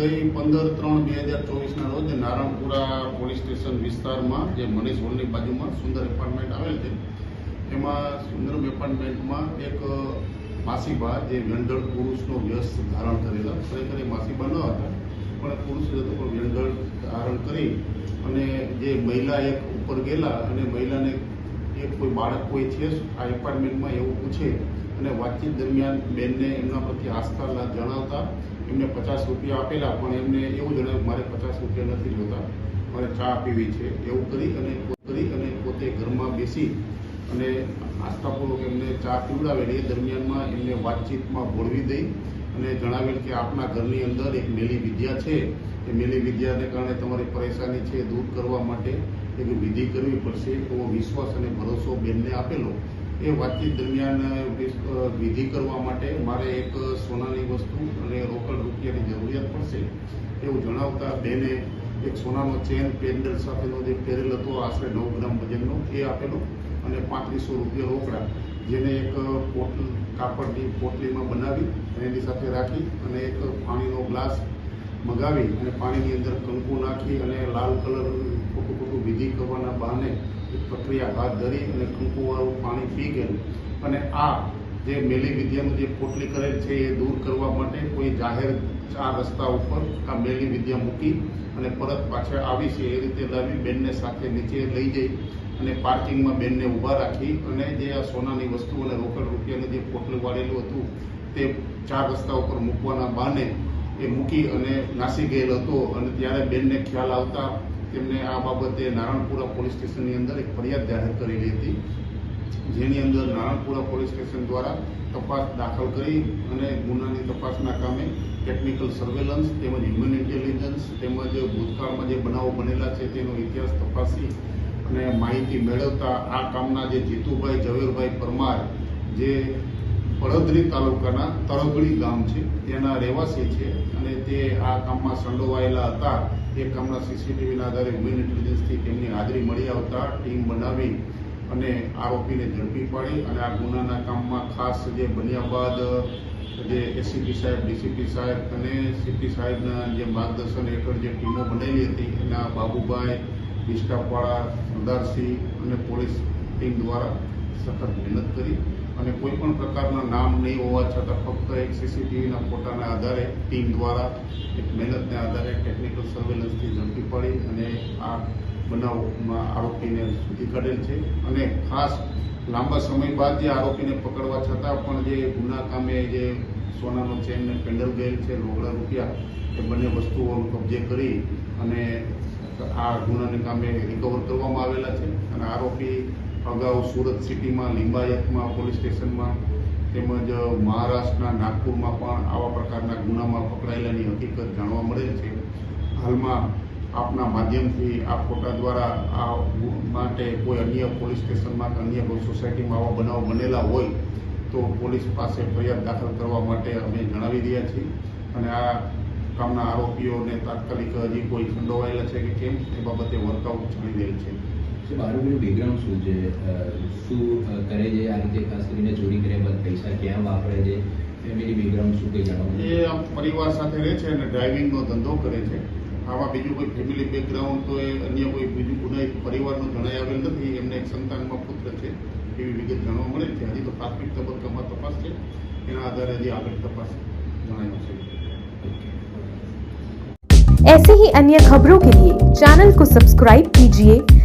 ગઈ પંદર ત્રણ બે હજાર ચોવીસના રોજ નારણપુરા પોલીસ સ્ટેશન વિસ્તારમાં જે મનીષ હોલની બાજુમાં સુંદર એપાર્ટમેન્ટ આવેલ છે એમાં સુંદર એપાર્ટમેન્ટમાં એક માસીબા જે વ્યંઢળ પુરુષનો વ્યસ્ત ધારણ કરેલા, ખરેખર એ માસીબા ન હતા, પણ પુરુષ હતો પણ વ્યંઢળ ધારણ કરી અને જે મહિલા એક ઉપર ગયેલા અને મહિલાને એક કોઈ બાળક કોઈ છે આ એપાર્ટમેન્ટમાં એવું પૂછે અને વાતચીત દરમિયાન બેનને એમના પ્રત્યે આસ્થા જણાવતા એમને પચાસ રૂપિયા આપેલા, પણ એમને એવું જણાવ્યું, મારે પચાસ રૂપિયા નથી જોતા. મારે ચા પીવી છે. એવું કરી અને કરી અને પોતે ઘરમાં બેસી અને આસ્થાપૂર્વક એમને ચા પીવડાવેલી. એ દરમિયાનમાં એમને વાતચીતમાં ભોળવી દઈ અને જણાવેલ કે આપના ઘરની અંદર એક મેલી વિદ્યા છે. એ મેલી વિદ્યાને કારણે તમારી પરેશાની છે દૂર કરવા માટે એની વિધિ કરવી પડશે એવો વિશ્વાસ અને ભરોસો બેનને આપેલો. એ વાતચીત દરમિયાન વિધિ કરવા માટે મારે એક સોનાની વસ્તુ અને રોકડ રૂપિયાની જરૂરિયાત પડશે એવું જણાવતા બેને એક સોનાનો ચેન પેન્ડલ સાથેનો જે પહેરેલ હતો, આશરે નવ ગ્રામ વજનનો, એ આપેલો અને પાંત્રીસો રૂપિયા રોકડા, જેને એક પોટલ, કાપડની પોટલીમાં બનાવી અને એની સાથે રાખી અને એક પાણીનો ગ્લાસ મગાવી અને પાણીની અંદર કંકુ નાખી અને લાલ કલર, ખોટું ખોટું વિધિ કરવાના બહાને એક પ્રક્રિયા હાથ ધરી અને કુંકુવાળું પાણી પી ગયેલું. અને આ જે મેલી વિદ્યાનું જે પોટલી કરેલ છે એ દૂર કરવા માટે કોઈ જાહેર ચાર રસ્તા ઉપર આ મેલી વિદ્યા મૂકી અને પરત પાછળ આવી છે. એ રીતે લાવી બેનને સાથે નીચે લઈ જઈ અને પાર્કિંગમાં બેનને ઊભા રાખી અને જે આ સોનાની વસ્તુ અને રોકડ રૂપિયાનું જે પોટલું વાળેલું હતું તે ચાર રસ્તા ઉપર મૂકવાના બહાને એ મૂકી અને નાસી ગયેલો હતો. અને ત્યારે બેનને ખ્યાલ આવતા તેમને આ બાબતે નારણપુરા પોલીસ સ્ટેશનની અંદર એક ફરિયાદ જાહેર કરેલી હતી, જેની અંદર નારણપુરા પોલીસ સ્ટેશન દ્વારા તપાસ દાખલ કરી અને ગુનાની તપાસના કામે ટેકનિકલ સર્વેલન્સ તેમજ હ્યુમન ઇન્ટેલિજન્સ તેમજ ભૂતકાળમાં જે બનાવો બનેલા છે તેનો ઇતિહાસ તપાસી અને માહિતી મેળવતા આ કામના જે જીતુભાઈ, ઝવેરભાઈ પરમાર, જે પડદરી તાલુકાના તળગડી ગામ છે તેના રહેવાસી છે અને તે આ કામમાં સંડોવાયેલા હતા. એ કામના સીસીટીવીના આધારે હ્યુમન ઇન્ટેલિજન્સથી તેમની હાજરી મળી આવતા ટીમ બનાવી અને આરોપીને ઝડપી પાડી અને આ ગુનાના કામમાં ખાસ જે બન્યા બાદ જે એસીપી સાહેબ ડીસીપી સાહેબ અને સીપી સાહેબના જે માર્ગદર્શન હેઠળ જે ટીમો બનેલી હતી, એના બાબુભાઈ ડિસ્ટાફવાળા સરદારસિંહ અને પોલીસ ટીમ દ્વારા સખત મહેનત કરી. અને કોઈ પણ પ્રકારના નામ નહીં હોવા છતાં ફક્ત એક સીસીટીવીના ફોટાના આધારે ટીમ દ્વારા એક મહેનતને આધારે ટેકનિકલ સર્વેલન્સથી ઝડપી પાડી અને આ બનાવમાં આરોપીને શોધી કાઢેલ છે. અને ખાસ લાંબા સમય બાદ જે આરોપીને પકડવા છતાં પણ જે ગુના કામે જે સોનાનો ચેન ને પેન્ડલ ગયેલ છે, રોકડા રૂપિયા એ બંને વસ્તુઓનો કબજે કરી અને આ ગુનાને કામે રિકવર કરવામાં આવેલા છે. અને આરોપી અગાઉ સુરત સિટીમાં, લિંબાયતમાં, પોલીસ સ્ટેશનમાં તેમજ મહારાષ્ટ્રના નાગપુરમાં પણ આવા પ્રકારના ગુનામાં પકડાયેલાની હકીકત જાણવા મળેલ છે. હાલમાં આપના માધ્યમથી આ ફોટા દ્વારા આ માટે કોઈ અન્ય પોલીસ સ્ટેશનમાં કે અન્ય કોઈ સોસાયટીમાં આવા બનાવ બનેલા હોય તો પોલીસ પાસે ફરિયાદ દાખલ કરવા માટે અમે જણાવી રહ્યા છીએ. અને આ કામના આરોપીઓને તાત્કાલિક હજી કોઈ સંડોવાયેલા છે કે કેમ, એ બાબતે વર્કઆઉટ ચાલી રહેલ છે. સાહેબ આરોપીનું બેકગ્રાઉન્ડ શું છે અ, શું અ, કરે છે આ રીતે ખાસ કરીને ચોરી કર્યા બાદ પૈસા ક્યાં વાપરે છે ફેમિલી બેકગ્રાઉન્ડ શું કંઈ જાણવા એ મળ્યું? આમ પરિવાર સાથે રહે છે અને ડ્રાઇવિંગનો ધંધો કરે છે આવા બીજું કોઈ ફેમિલી બેકગ્રાઉન્ડ તો એ અન્ય કોઈ બીજું ગુનાહિત પરિવારનું જણાઈ આવેલ નથી એમને એક સંતાનમાં પુત્ર છે એવી વિગત જાણવા મળે છે હજી તો પ્રાથમિક તબક્કામાં તપાસ છે એના આધારે હજી આગળ તપાસ જણાવ્યું છે ऐसे ही अन्य खबरों के लिए चैनल को सब्सक्राइब कीजिए